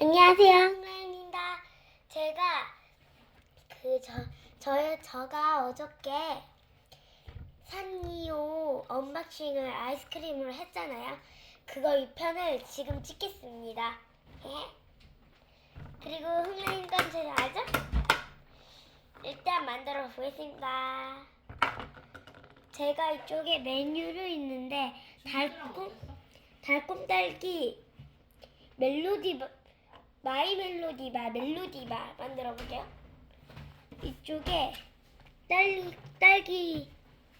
안녕하세요, 한가입니다. 제가 그 저 저 저가 어저께 산리오 언박싱을 아이스크림으로 했잖아요. 그거 2편을 지금 찍겠습니다. 그리고 흥라인 건 제가 알죠? 일단 만들어 보겠습니다. 제가 이쪽에 메뉴를 있는데 달콤 달콤 딸기 멜로디 바- 마이 멜로디 바 멜로디 바 만들어 볼게요. 이쪽에 딸기 딸기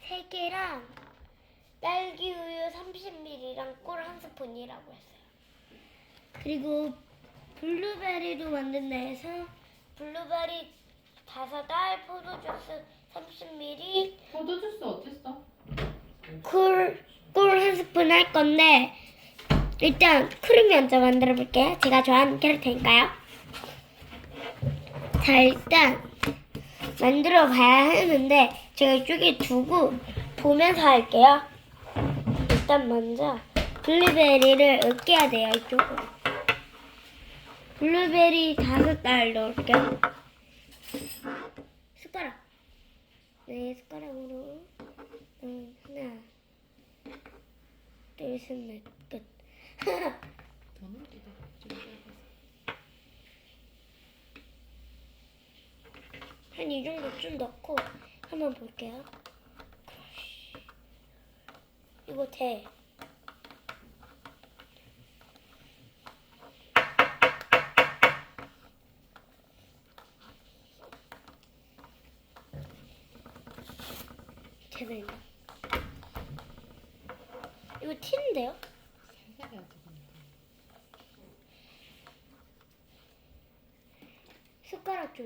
3개랑 딸기 우유 30ml랑 꿀 한 스푼이라고 했어요. 그리고 블루베리도 만든다 해서 블루베리 5알, 포도주스 30ml, 포도주스 어땠어? 꿀, 꿀 한 스푼 할 건데 일단 크림 먼저 만들어 볼게요. 제가 좋아하는 캐릭터니까요. 자 일단 만들어 봐야 하는데 제가 이쪽에 두고 보면서 할게요. 일단 먼저 블루베리를 으깨야 돼요 이쪽으로. 블루베리 다섯 알 넣을게요. 숟가락. 네 숟가락으로 음, 하나 둘셋넷 끝. 더 넣기도 좀 짧아서. 한이 정도 좀 넣고 한번 볼게요. 이거 돼. 되는데. 이거 티인데요? 살살 해야지 그럼. 숟가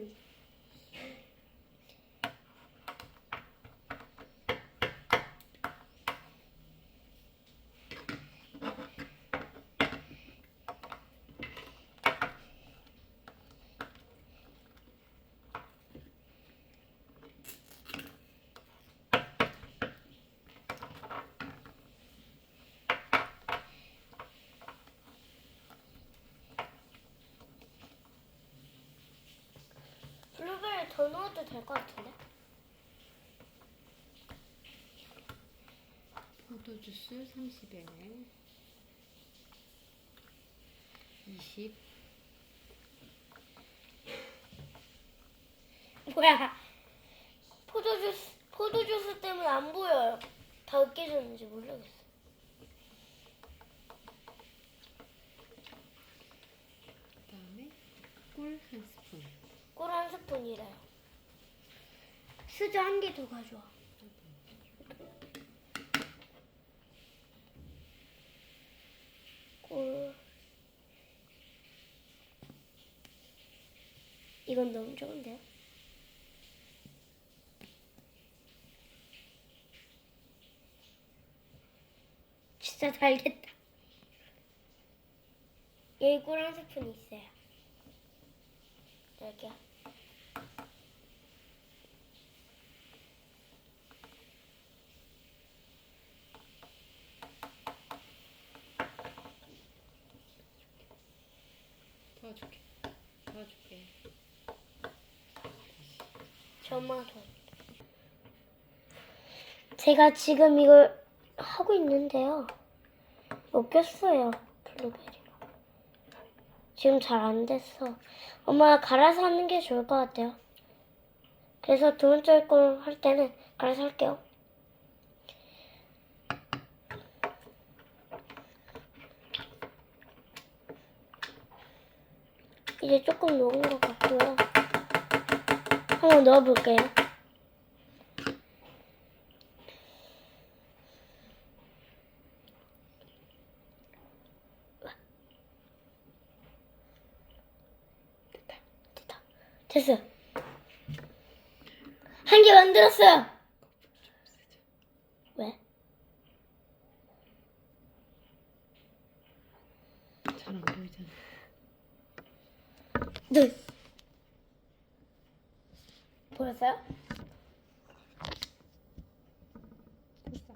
넣어도 될 것 같은데? 포도 주스 30ml 20 뭐야? 포도주스 포도주스 때문에 안 보여요. 다 으깨졌는지 모르겠어. 그다음에 꿀 한 스푼 꿀 한 스푼이래요. 수저 한 개 더 가져와. 꿀. 이건 너무 좋은데요? 진짜 잘 됐다. 여기 스푼 있어요. 여기요. 도와줄게 도와줄게 저만 더. 제가 지금 이걸 하고 있는데요. 못 꼈어요. 블루베리가. 지금 잘 안 됐어. 엄마가 갈아서 하는 게 좋을 것 같아요. 그래서 두 번째 걸 할 때는 갈아서 할게요. 이제 조금 녹은 것 같고요. 한번 넣어볼게요. 됐다, 됐다, 됐어. 한 개 만들었어요. 왜? 잘 안 보이잖아 둘. 보였어요? 됐어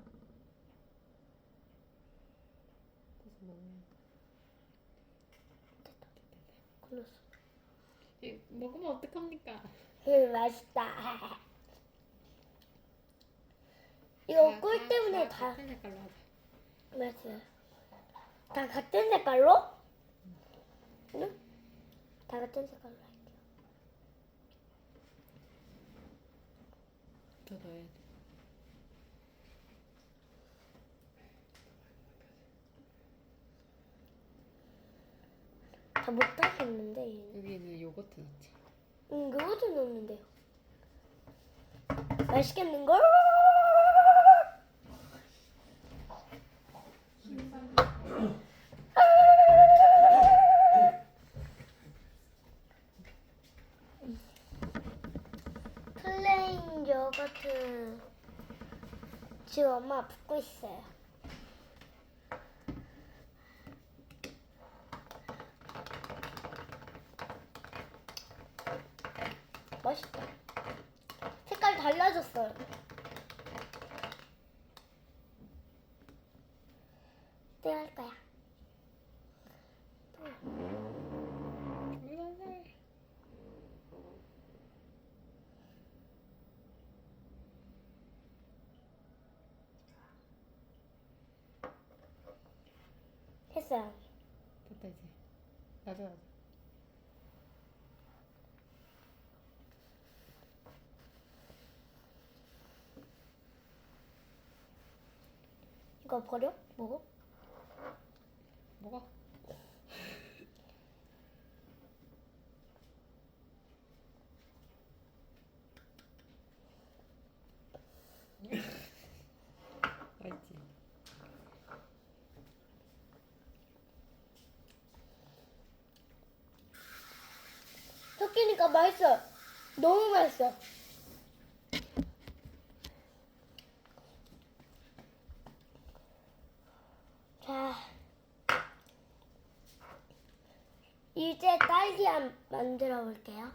됐어 먹으면. 이, 어떡합니까? 음, 맛있다. 이거 다- 꿀 다- 때문에 다다 같은 색깔로 하자. 맛있어요. 다 같은 색깔로? 응? 다 같은 색깔로 할게요. 더 넣어야 돼. 다 못하겠는데 얘는. 여기는 요거트 넣자. 응, 그것도 넣는데요. 맛있겠는 걸? 엄마 붓고 있어요. 맛있다. 색깔 달라졌어요. 내가 할 거야. 여 했어요. 됐다 이제. 놔줘 놔줘. 이거 버려? 먹어? 먹어. 섞이니까 맛있어. 너무 맛있어. 자, 이제 딸기 한 만들어 볼게요.